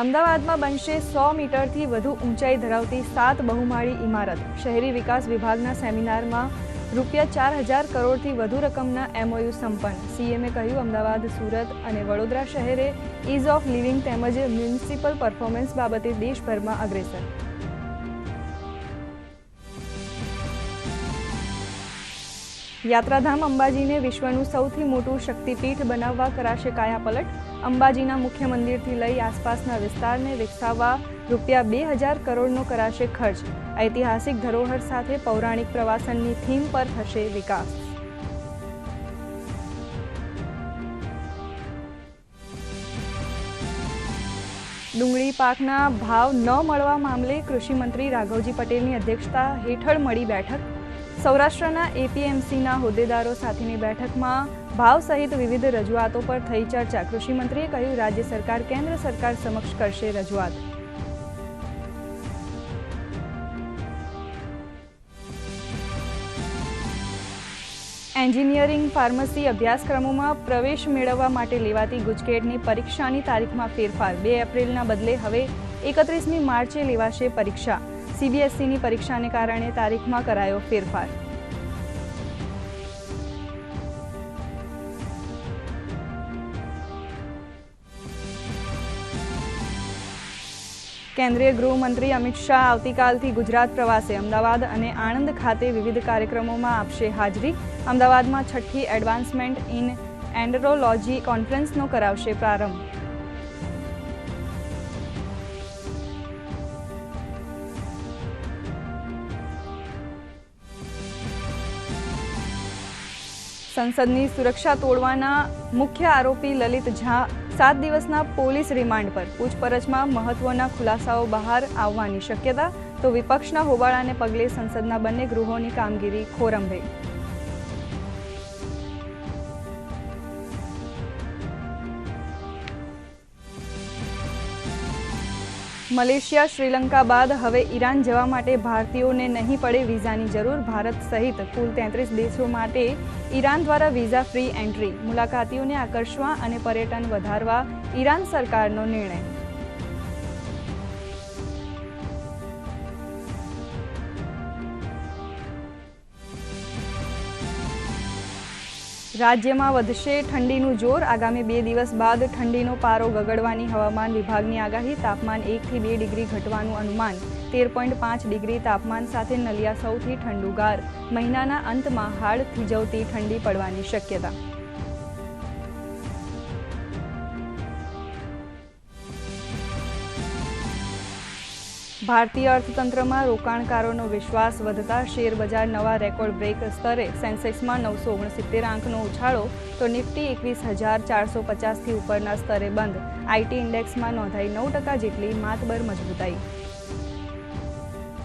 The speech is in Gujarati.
અમદાવાદમાં બનશે સો મીટરથી વધુ ઊંચાઈ ધરાવતી સાત બહુમાળી ઇમારત. શહેરી વિકાસ વિભાગના સેમિનારમાં રૂપિયા ચાર હજાર કરોડથી વધુ રકમના એમઓયુ સંપન્ન. સીએમએ કહ્યું, અમદાવાદ, સુરત અને વડોદરા શહેરે ઇઝ ઓફ લિવિંગ તેમજ મ્યુનિસિપલ પરફોર્મન્સ બાબતે દેશભરમાં અગ્રેસર યાત્રાધામ અંબાજીને વિશ્વનું સૌથી મોટું શક્તિપીઠ બનાવવા કરાશે કાયાપલટ. અંબાજીના મુખ્ય મંદિરથી લઈ આસપાસના વિસ્તારને વિકસાવવા રૂપિયા બે હજાર કરોડનો કરાશે ખર્ચ. ઐતિહાસિક ધરોહર સાથે પૌરાણિક પ્રવાસનની થીમ પર થશે વિકાસ. ડુંગળી પાકના ભાવ ન મળવા મામલે કૃષિમંત્રી રાઘવજી પટેલની અધ્યક્ષતા હેઠળ મળી બેઠક. સૌરાષ્ટ્રના એપીએમસીના હોદ્દેદારો સાથેની બેઠકમાં ભાવ સહિત વિવિધ રજૂઆતો પર થઈ ચર્ચા. કૃષિમંત્રીએ કહ્યું, રાજ્ય સરકાર કેન્દ્ર સરકાર સમક્ષ કરશે રજૂઆત. એન્જિનિયરિંગ, ફાર્મસી અભ્યાસક્રમોમાં પ્રવેશ મેળવવા માટે લેવાતી ગુજકેટની પરીક્ષાની તારીખમાં ફેરફાર. બે એપ્રિલના બદલે હવે એકત્રીસમી માર્ચે લેવાશે પરીક્ષા. સીબીએસઈની પરીક્ષાને કારણે તારીખમાં કરાયો ફેરફાર. કેન્દ્રીય ગૃહમંત્રી અમિત શાહ આવતીકાલથી ગુજરાત પ્રવાસે અમદાવાદ અને આણંદ ખાતે વિવિધ કાર્યક્રમોમાં આપશે હાજરી. અમદાવાદમાં છઠ્ઠી એડવાન્સમેન્ટ ઇન એન્ડરોલોજી કોન્ફરન્સનો કરાવશે પ્રારંભ. સંસદની સુરક્ષા તોડવાના મુખ્ય આરોપી લલિત ઝા સાત દિવસના પોલીસ રિમાન્ડ પર પૂછપરછમાં મહત્વના ખુલાસાઓ બહાર આવવાની શક્યતા તો વિપક્ષના હોબાળાને પગલે સંસદના બંને ગૃહોની કામગીરી ખોરંભે. મલેશિયા, શ્રીલંકા બાદ હવે ઈરાન જવા માટે ભારતીયોને નહીં પડે વિઝાની જરૂર. ભારત સહિત કુલ તેત્રીસ દેશો માટે ઈરાન દ્વારા વિઝા ફ્રી એન્ટ્રી. મુલાકાતીઓને આકર્ષવા અને પર્યટન વધારવા ઈરાન સરકારનો નિર્ણય. રાજ્યમાં વધશે ઠંડીનું જોર. આગામી બે દિવસ બાદ ઠંડીનો પારો ગગડવાની હવામાન વિભાગની આગાહી. તાપમાન એકથી બે ડિગ્રી ઘટવાનું અનુમાન. તેર પોઈન્ટ પાંચ ડિગ્રી તાપમાન સાથે નલિયા સૌથી ઠંડુગાર. મહિનાના અંતમાં હાડ થીજવતી ઠંડી પડવાની શક્યતા. ભારતીય અર્થતંત્રમાં રોકાણકારોનો વિશ્વાસ વધતા શેરબજાર નવા રેકોર્ડ બ્રેક સ્તરે. સેન્સેક્સમાં નવસો ઓગણસિત્તેર આંકનો ઉછાળો, તો નિફ્ટી એકવીસ હજાર ચારસો પચાસથી ઉપરના સ્તરે બંધ. આઈટી ઇન્ડેક્સમાં નોંધાઈ નવ ટકા જેટલી માતબર મજબૂતાઈ.